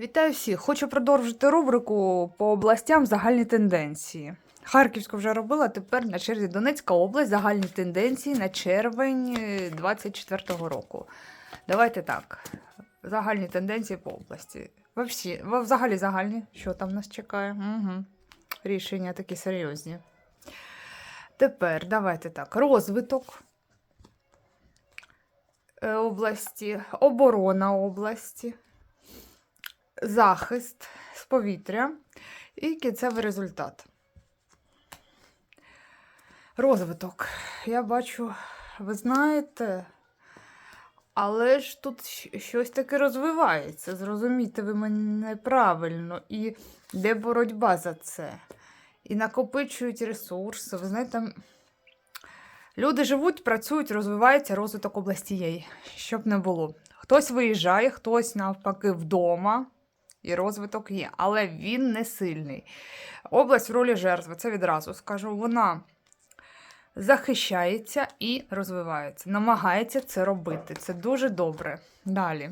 Вітаю всіх! Хочу продовжити рубрику по областям загальні тенденції. Харківську вже робила, тепер на черзі Донецька область загальні тенденції на червень 24-го року. Давайте так. Загальні тенденції по області. Всі, взагалі загальні, що там нас чекає. Угу. Рішення такі серйозні. Тепер давайте так. Розвиток е, області, оборона області захист з повітря і кінцевий результат. Розвиток. Я бачу, ви знаєте, але ж тут щось таке розвивається. Зрозумійте ви мене правильно. І де боротьба за це? І накопичують ресурси. Ви знаєте, люди живуть, працюють, розвивається розвиток області щоб не було. Хтось виїжджає, хтось навпаки вдома і розвиток є, але він не сильний. Область в ролі жертви, це відразу скажу, вона захищається і розвивається, намагається це робити. Це дуже добре. Далі.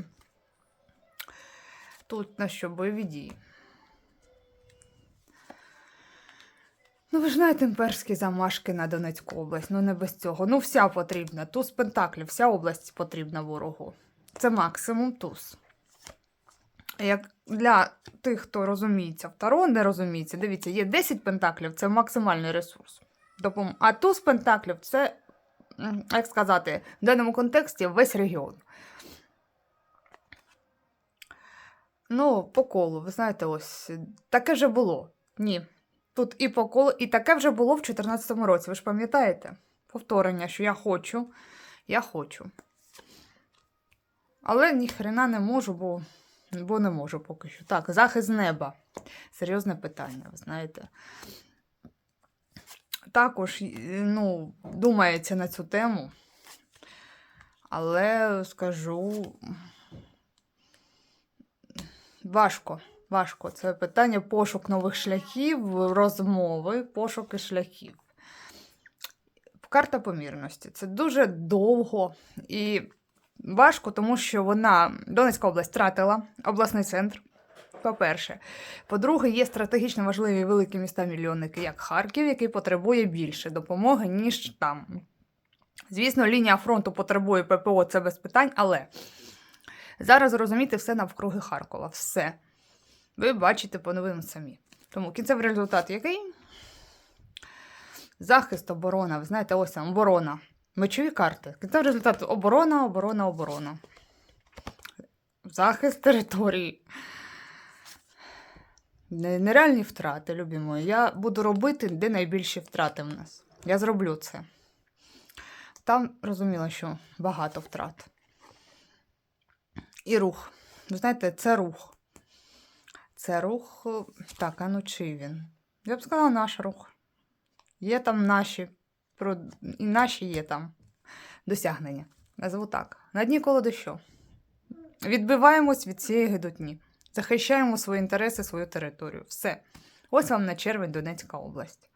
Тут на що бойові дії. Ну, ви ж знаєте імперські замашки на Донецьку область. Ну, не без цього. Ну, вся потрібна. Туз Пентаклів, вся область потрібна ворогу. Це максимум туз. Як для тих, хто розуміється в Таро, не розуміється, дивіться, є 10 пентаклів це максимальний ресурс. А туз пентаклів це, як сказати, в даному контексті весь регіон. Ну, по колу, ви знаєте, ось таке вже було. Ні. Тут і по колу, і таке вже було в 2014 році. Ви ж пам'ятаєте? Повторення, що я хочу, я хочу. Але ніхрена не можу, бо Бо не можу поки що. Так, захист неба. Серйозне питання, ви знаєте. Також е, ну, думається на цю тему. Але скажу. Важко. Важко. Це питання пошук нових шляхів, розмови, пошуки шляхів. Карта помірності. Це дуже довго і Важко, тому що вона Донецька область втратила обласний центр. По-перше, по-друге, є стратегічно важливі великі міста-мільйонники, як Харків, який потребує більше допомоги, ніж там. Звісно, лінія фронту потребує ППО, це без питань, але зараз розуміти все навкруги Харкова. Все. Ви бачите по новинам самі. Тому кінцевий результат який? Захист, оборона. Ви знаєте, ось там оборона. Мечові карти. Кінцевий результат оборона, оборона, оборона. Захист території. Нереальні втрати, любі мої. Я буду робити, де найбільші втрати в нас. Я зроблю це. Там розуміла, що багато втрат. І рух. Ви знаєте, це рух. Це рух. Так, а ну чи він? Я б сказала, наш рух. Є там наші про... і наші є там досягнення. Назву так. На дні коло дощу. Відбиваємось від цієї гидотні. Захищаємо свої інтереси, свою територію. Все. Ось вам на червень Донецька область.